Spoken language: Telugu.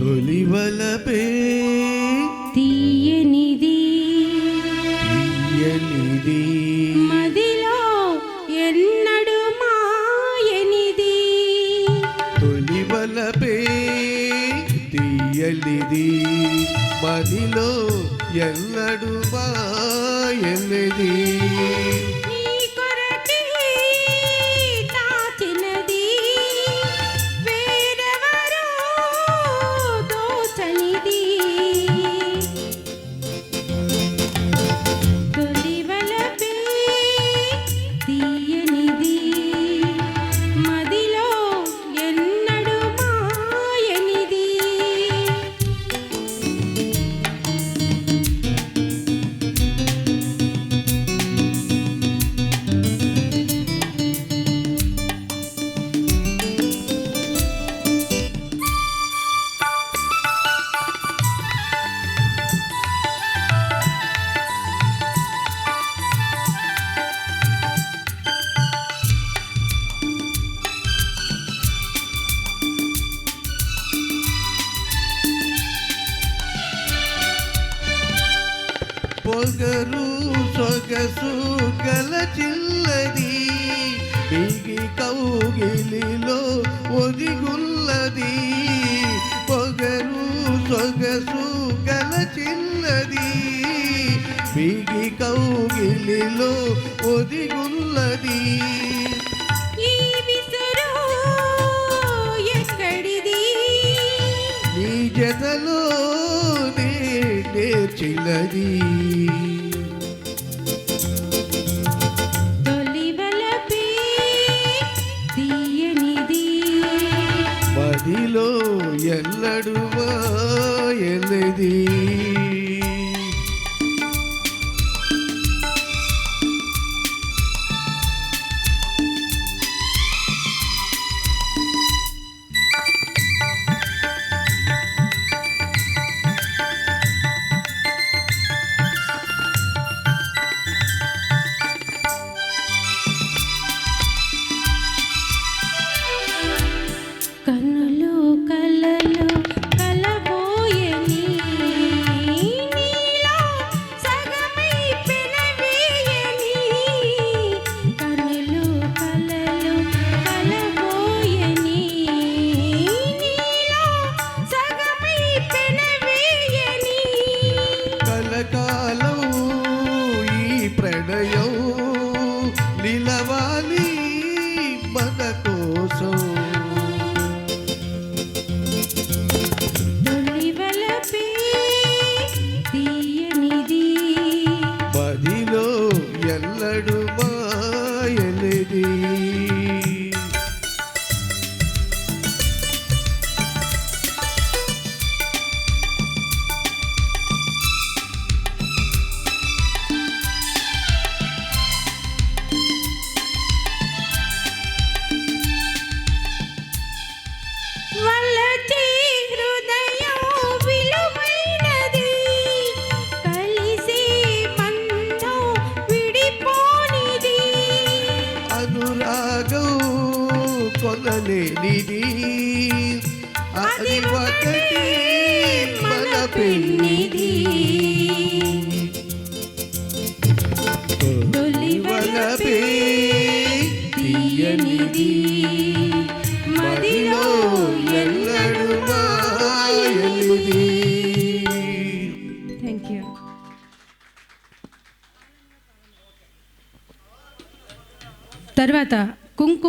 తొలివలపే తీయనిది. తీయనిది. మదిలో ఎన్నడు మాయనిది. తొలివలపే మదిలో ఎన్నడు మాయనిది. పొగరు సొగసు గల చిల్లది బిగి కౌగిలిలో ఒదిగుల్లది. పొగరు సొగసు గల చిల్లది బిగి కౌగిలిలో ఒదిగుల్లది. నేర్చిల్లది మదిలో ఎల్లడు ఎల్లది కన్నులు కలలు కలబోయని కన్నులు కలలు కలబోయని కలకాలం ఈ ఎల్లడు మాయనిది అనురాగం కొనలేనిది. అది ఒకటి మన పెన్నిది తొలివలపే తీయనిది. మదిలో ఎల్లడు మాయనిది. థ్యాంక్ యూ తర్వాత కుంకుమ